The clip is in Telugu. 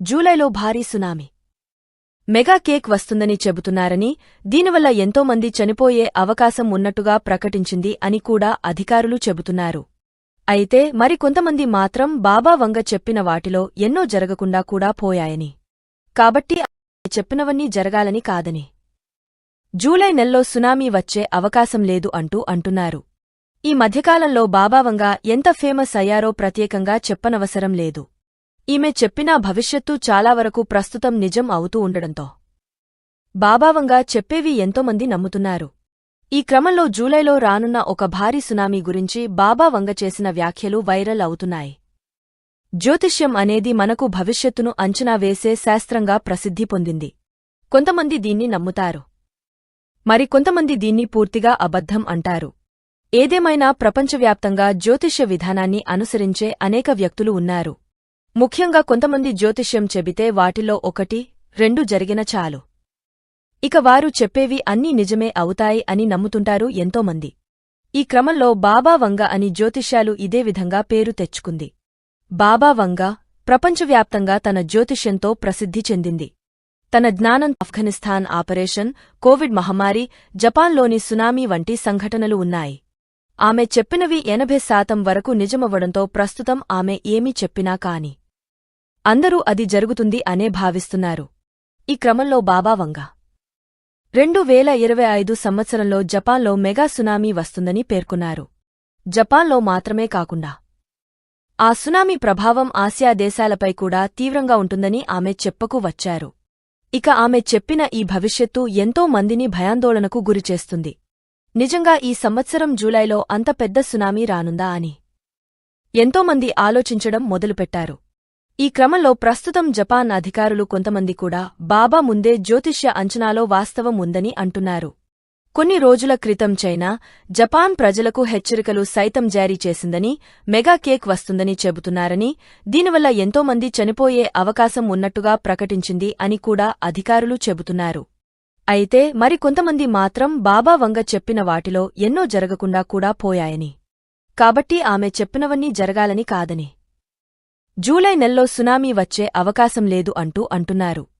జూలైలో భారీ సునామీ. మెగా కేక్ వస్తుందని చెబుతున్నారని దీనివల్ల ఎంతోమంది చనిపోయే అవకాశం ఉన్నట్టుగా ప్రకటించింది అని కూడా అధికారులు చెబుతున్నారు. అయితే మరికొంతమంది మాత్రం బాబా వంగ చెప్పిన వాటిలో ఎన్నో జరగకుండా కూడా పోయాయని. కాబట్టి చెప్పినవన్నీ జరగాలని కాదని. జూలై నెల్లో సునామీ వచ్చే అవకాశం లేదు అంటూ అంటున్నారు. ఈ మధ్యకాలంలో బాబావంగ ఎంత ఫేమస్ అయ్యారో ప్రత్యేకంగా చెప్పనవసరం లేదు. ఈమె చెప్పినా భవిష్యత్తు చాలా వరకు ప్రస్తుతం నిజం అవుతూ ఉండడంతో. బాబావంగా చెప్పేవి ఎంతోమంది నమ్ముతున్నారు. ఈ క్రమంలో జూలైలో రానున్న ఒక భారీ సునామీ గురించి బాబా వంగ చేసిన వ్యాఖ్యలు వైరల్ అవుతున్నాయి. జ్యోతిష్యం అనేది మనకు భవిష్యత్తును అంచనా వేసే శాస్త్రంగా ప్రసిద్ధి పొందింది. కొంతమంది దీన్ని నమ్ముతారు. మరి కొంతమంది దీన్ని పూర్తిగా అబద్ధం అంటారు. ఏదేమైనా ప్రపంచవ్యాప్తంగా జ్యోతిష్య విధానాన్ని అనుసరించే అనేక వ్యక్తులు ఉన్నారు. ముఖ్యంగా కొంతమంది జ్యోతిష్యం చెబితే వాటిలో ఒకటి రెండు జరిగిన చాలు. ఇక వారు చెప్పేవి అన్నీ నిజమే అవుతాయి అని నమ్ముతుంటారు ఎంతోమంది. ఈ క్రమంలో బాబా వంగ అని జ్యోతిష్యాలు ఇదే విధంగా పేరు తెచ్చుకుంది. బాబా వంగ ప్రపంచవ్యాప్తంగా తన జ్యోతిష్యంతో ప్రసిద్ధి చెందింది. తన జ్ఞానం ఆఫ్ఘనిస్తాన్ ఆపరేషన్ కోవిడ్ మహమ్మారి జపాన్లోని సునామీ వంటి సంఘటనలు ఉన్నాయి. ఆమె చెప్పినవి ఎనభై శాతం వరకు నిజమవ్వడంతో ప్రస్తుతం ఆమె ఏమీ చెప్పినా కాని. అందరూ అది జరుగుతుంది అనే భావిస్తున్నారు. ఈ క్రమంలో బాబా వంగ. రెండు వేల ఇరవై ఐదు సంవత్సరంలో జపాన్లో మెగా సునామీ వస్తుందని పేర్కొన్నారు. జపాన్లో మాత్రమే కాకుండా. ఆ సునామీ ప్రభావం ఆసియా దేశాలపై కూడా తీవ్రంగా ఉంటుందని ఆమె చెప్పకు వచ్చారు. ఇక ఆమె చెప్పిన ఈ భవిష్యత్తు ఎంతో మందిని భయాందోళనకు గురిచేస్తుంది. నిజంగా ఈ సంవత్సరం జూలైలో అంత పెద్ద సునామీ రానుందా అని. ఎంతోమంది ఆలోచించడం మొదలుపెట్టారు. ఈ క్రమంలో ప్రస్తుతం జపాన్ అధికారులు కొంతమంది కూడా బాబా ముందే జ్యోతిష్య అంచనాలో వాస్తవం ఉందని అంటున్నారు. కొన్ని రోజుల క్రితం చైనా జపాన్ ప్రజలకు హెచ్చరికలు సైతం జారీ చేసిందని మెగా కేక్ వస్తుందని చెబుతున్నారని దీనివల్ల ఎంతోమంది చనిపోయే అవకాశం ఉన్నట్టుగా ప్రకటించింది అని కూడా అధికారులు చెబుతున్నారు. అయితే మరికొంతమంది మాత్రం బాబా వంగ చెప్పిన వాటిలో ఎన్నో జరగకుండా కూడా పోయాయని. కాబట్టి ఆమె చెప్పినవన్నీ జరగాలని కాదని. జూలై నెల్లో సునామీ వచ్చే అవకాశం లేదు అంటూ అంటున్నారు.